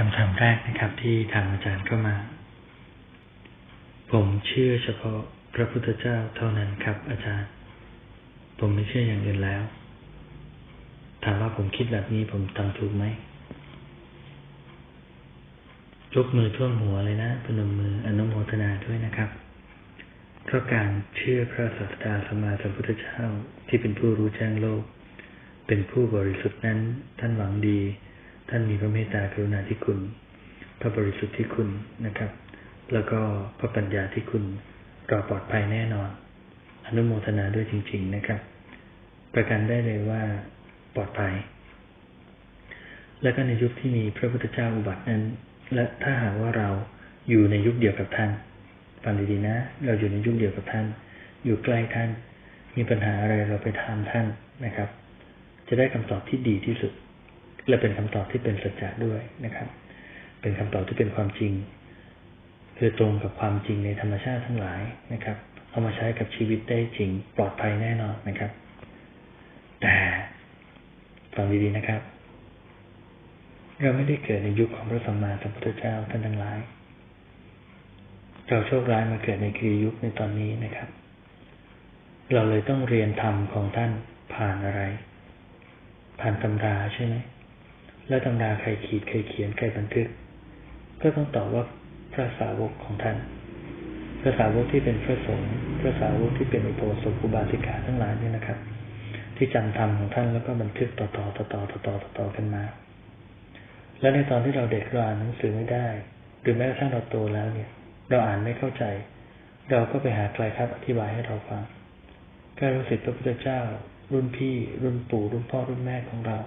คำถามแรกนะครับ ที่ทางอาจารย์เข้ามา ผมเชื่อเฉพาะพระพุทธเจ้าเท่านั้นครับ อาจารย์ ผมไม่เชื่ออย่างอื่นแล้ว ถามว่าผมคิดแบบนี้ผมทำถูกไหมยกมือท่วมหัวเลยนะพนมมืออนุโมทนาด้วยนะครับเพราะการเชื่อพระศาสดาสมมาสัมพุทธเจ้าที่เป็นผู้รู้แจ้งโลก เป็นผู้บริสุทธิ์นั้นท่านหวังดี ท่านมีพระเมตตากรุณาธิคุณ พระบริสุทธิ์ที่คุณนะครับ แล้วก็พระปัญญาที่คุณเราปลอดภัยแน่นอน อนุโมทนาด้วยจริง ๆนะครับ ประกันได้เลยว่าปลอดภัย และก็ในยุคที่มีพระพุทธเจ้าอุบัตินั้น และถ้าหากว่าเราอยู่ในยุคเดียวกับท่านฟังดีๆนะ เราอยู่ในยุคเดียวกับท่าน อยู่ใกล้ท่าน มีปัญหาอะไรเราไปถามท่านนะครับ จะได้คำตอบที่ดีที่สุด และเป็นคำตอบที่เป็นสัจจะด้วยนะครับ เป็นคำตอบที่เป็นความจริง คือตรงกับความจริงในธรรมชาติทั้งหลายนะครับ เอามาใช้กับชีวิตได้จริง ปลอดภัยแน่นอนนะครับ แต่ฟังดีๆนะครับ เราไม่ได้เกิดในยุคของพระสัมมาสัมพุทธเจ้าท่านทั้งหลาย เราโชคร้ายมาเกิดในกรียุคในตอนนี้นะครับ เราเลยต้องเรียนธรรมของท่านผ่านอะไร ผ่านตำราใช่ไหม แล้วตำราใครขีดใครเขียนใครบันทึก ก็ต้องตอบว่าพระสาวกของท่าน พระสาวกที่เป็นพระสงฆ์พระสาวกที่เป็นอุโบสถอุบาสิกาทั้งหลายเนี่ยนะครับ ที่จำธรรมของท่านแล้วก็บันทึกต่อๆต่อๆต่อๆต่อๆต่อกันมา และในตอนที่เราเด็กเราอ่านหนังสือไม่ได้ หรือแม้กระทั่งเราโตแล้วเนี่ย เราอ่านไม่เข้าใจ เราก็ไปหาใครครับอธิบายให้เราฟังก็รู้สึกพระพุทธเจ้า รุ่นพี่ รุ่นปู่รุ่นพ่อรุ่นแม่ของเรา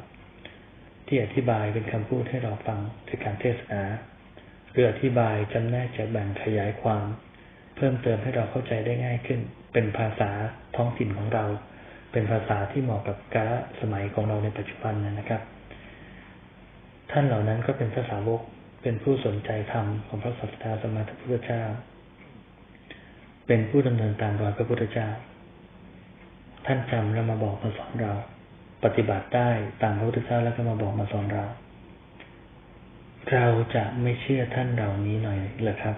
ที่อธิบายเป็นคำพูดให้เราฟังจากการเทศนาหรืออธิบายจำแนกแจกแบ่งขยายความ เพิ่มเติมให้เราเข้าใจได้ง่ายขึ้น เป็นภาษาท้องถิ่นของเรา เป็นภาษาที่เหมาะกับกาลสมัยของเราในปัจจุบันนะครับ ท่านเหล่านั้นก็เป็นพระสาวกเป็นผู้สนใจธรรมของพระสัสดาสมมาสัมพุทธเจ้า เป็นผู้ดำเนินตามรอยพระพุทธเจ้า ท่านจำแล้วมาบอกมาสอนเรา ปฏิบัติได้ตามพระพุทธเจ้าแล้วก็มาบอกมาสอนเรา เราจะไม่เชื่อท่านเหล่านี้หน่อยเหรอครับ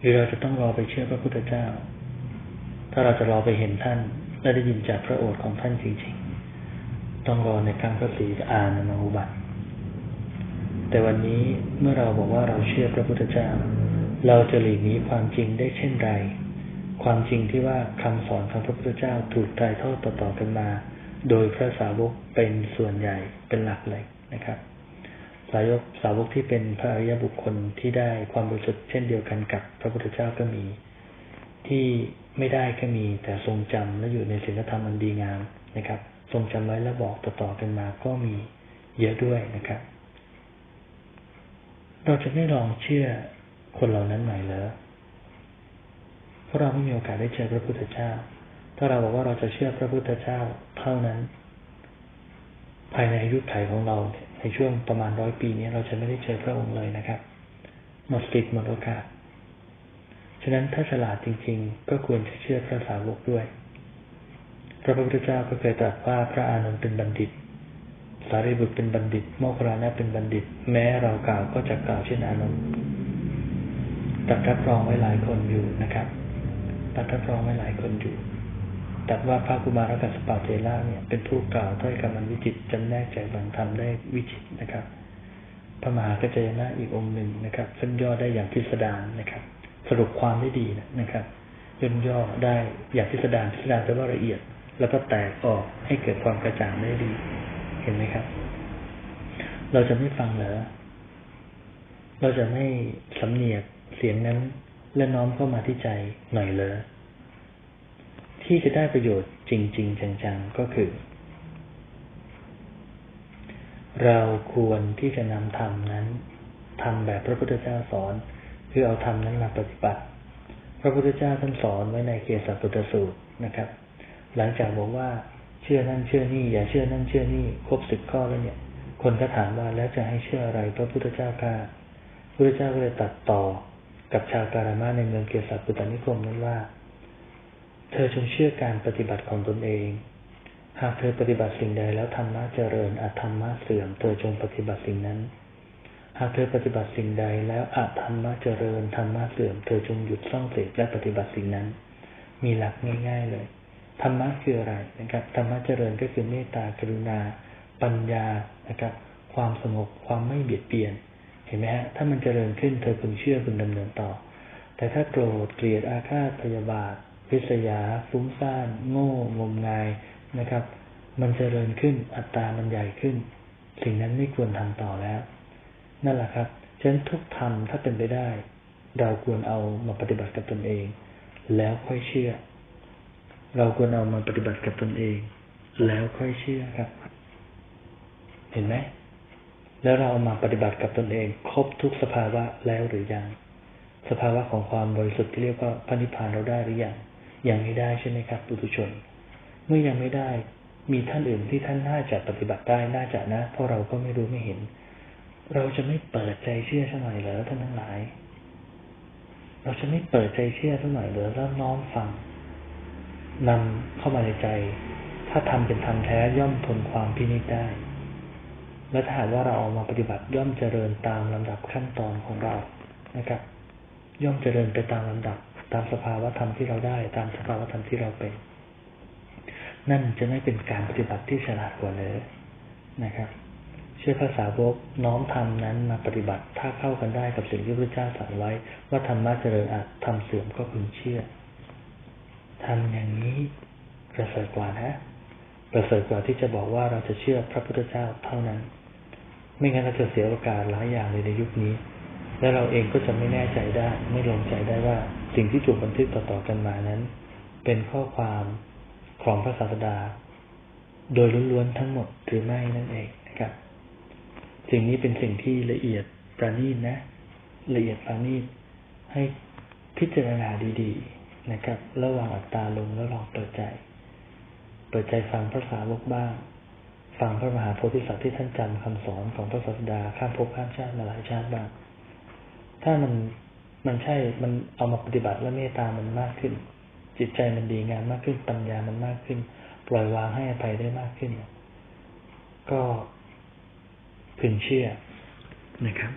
หรือเราจะต้องรอไปเชื่อพระพุทธเจ้า ถ้าเราจะรอไปเห็นท่านและได้ยินจากพระโอษฐ์ของท่านจริงๆ ต้องรอในครั้งพระศรีอานมาอุบัติ แต่วันนี้เมื่อเราบอกว่าเราเชื่อพระพุทธเจ้า เราจะหลีกหนีความจริงได้เช่นไร ความจริงที่ว่าคำสอนของพระพุทธเจ้าถูกถ่ายทอดต่อๆกันมา โดยพระสาวกเป็นส่วนใหญ่เป็นหลักเลยนะครับ สาวกสาวกที่เป็นพระอริยบุคคลที่ได้ความบริสุทธิ์เช่นเดียวกันกับพระพุทธเจ้าก็มี ที่ไม่ได้ก็มีแต่ทรงจำและอยู่ในศีลธรรมอันดีงามนะครับ ทรงจำไว้และบอกต่อๆกันมาก็มีเยอะด้วยนะครับ เราจะไม่ลองเชื่อคนเหล่านั้นหน่อยเหรอ ราะเราไม่มีโอกาสได้เจอพระพุทธเจ้า ถ้าเราบอกว่าเราจะเชื่อพระพุทธเจ้าเท่านั้น ภายในอายุไขของเราในช่วงประมาณร้อยปีนี้เราจะไม่ได้เจอพระองค์เลยนะครับ หมดสิทธิ์หมดโอกาส ฉะนั้นถ้าฉลาดจริง ๆ ก็ควรจะเชื่อพระสาวกด้วย พระพุทธเจ้าก็เคยตรัสว่าพระอานนท์เป็นบัณฑิต สารีบุตรเป็นบัณฑิต โมคคลานะเป็นบัณฑิต แม้เรากล่าวก็จะกล่าวเช่นอานนท์ตัดรับรองไว้หลายคนอยู่นะครับ ตัดรับรองไว้หลายคนอยู่ ตัดว่าพระกุมารกัสปะเทระเนี่ยเป็นผู้กล่าวถ้อยคำมันวิจิตจำแนกแจกบ่งธรรมได้วิจิตนะครับ พระมหากัจจยนะอีกองค์หนึ่งนะครับ ซึ่งย่อได้อย่างพิสดารนะครับ สรุปความได้ดีนะครับย่นย่อได้อย่างพิสดารพิสดารแปลว่าละเอียด แล้วก็แตกออกให้เกิดความกระจ่างได้ดี เห็นไหมครับ เราจะไม่ฟังเหรอเราจะไม่สำเนียกเสียงนั้น และน้อมเข้ามาที่ใจหน่อยเลยที่จะได้ประโยชน์จริง ๆ จังๆ ก็คือ เราควรที่จะนำธรรมนั้นทำแบบพระพุทธเจ้าสอน คือเอาธรรมนั้นมาปฏิบัติ พระพุทธเจ้าท่านสอนไว้ในเกสปุตตสูตรนะครับ หลังจากบอกว่าเชื่อนั่นเชื่อนี่ อย่าเชื่อนั่นเชื่อนี่ครบสิบข้อแล้วเนี่ย คนก็ถามว่าแล้วจะให้เชื่ออะไรพระพุทธเจ้าข้าพระพุทธเจ้าก็เลยตัดต่อ กับชาวการามาในเมืองเกสปุตตนิคมนั้นว่า เธอจงเชื่อการปฏิบัติของตนเอง หากเธอปฏิบัติสิ่งใดแล้วธรรมะเจริญอธรรมะเสื่อม เธอจงปฏิบัติสิ่งนั้น หากเธอปฏิบัติสิ่งใดแล้วอธรรมะเจริญธรรมะเสื่อม เธอจงหยุดซ่องเสพและปฏิบัติสิ่งนั้น มีหลักง่าย ๆ เลยธรรมะคืออะไรนะครับธรรมะเจริญก็คือเมตตากรุณา ปัญญานะครับ ความสงบความไม่เบียดเบียน ห็นไหมฮะถ้ามันเจริญขึ้นเธอพึงเชื่อพึงดำเนินต่อ แต่ถ้าโกรธเกลียดอาฆาตพยาบาทพิษยา ฟุ้งซ่าน โง่งมงายนะครับ มันเจริญขึ้นอัตรามันใหญ่ขึ้น สิ่งนั้นไม่ควรทำต่อแล้ว นั่นแหละครับฉะนั้นทุกธรรมถ้าเป็นไปได้ เราควรเอามาปฏิบัติกับตนเอง แล้วค่อยเชื่อ เราควรเอามาปฏิบัติกับตนเอง แล้วค่อยเชื่อครับ เห็นไหม แล้วเราเอามาปฏิบัติกับตนเองครบทุกสภาวะแล้วหรือยัง สภาวะของความบริสุทธิ์ที่เรียกว่าพระนิพพานเราได้หรือยังยังไม่ได้ใช่ไหมครับปุถุชน เมื่อยังไม่ได้มีท่านอื่นที่ท่านน่าจะปฏิบัติได้น่าจะนะ เพราะเราก็ไม่รู้ไม่เห็น เราจะไม่เปิดใจเชื่อสักหน่อยเหรอท่านทั้งหลาย เราจะไม่เปิดใจเชื่อสักหน่อยเหรอแล้วน้อมฟังนำเข้ามาในใจ ถ้าทำเป็นธรรมแท้ย่อมทนความพินิจได้ และถ้าหากว่าเราเอามาปฏิบัติย่อมเจริญตามลำดับขั้นตอนของเรานะครับ ย่อมเจริญไปตามลำดับ ตามสภาวะธรรมที่เราได้ ตามสภาวะธรรมที่เราเป็น นั่นจะไม่เป็นการปฏิบัติที่ฉลาดกว่าเลยนะครับ เชื่อภาษาวกน้อมธรรมนั้นมาปฏิบัติ ถ้าเข้ากันได้กับสิ่งที่พระเจ้าสั่งไว้ ว่าธรรมะเจริญอาจทำเสื่อมก็พึงเชื่อทำอย่างนี้ประเสริฐกว่านะประเสริฐกว่าที่จะบอกว่าเราจะเชื่อพระพุทธเจ้าเท่านั้น ไม่งั้นเราจะเสียโอกาสหลายอย่างเลยในยุคนี้ และเราเองก็จะไม่แน่ใจได้ ไม่ลงใจได้ว่าสิ่งที่ถูกบันทึกต่อๆกันมานั้น เป็นข้อความของพระศาสดา โดยล้วนๆทั้งหมดหรือไม่นั่นเองนะครับ สิ่งนี้เป็นสิ่งที่ละเอียดประณีตนะ ละเอียดประณีตให้พิจารณาดีๆนะครับ ระหว่างอัตตาลงแล้วลองเปิดใจ เปิดใจฟังพระสาวกบ้าง ฟังพระมหาโพธิสัตว์ที่ท่านจำคำสอนของพระศาสดาข้ามภพข้ามชาติมาหลายชาติบ้าง ถ้ามันมันใช่ มันเอามาปฏิบัติแล้วเมตตามันมากขึ้น จิตใจมันดีงามมากขึ้น ปัญญามันมากขึ้น ปล่อยวางให้อภัยได้มากขึ้น ก็พึงเชื่อนะครับ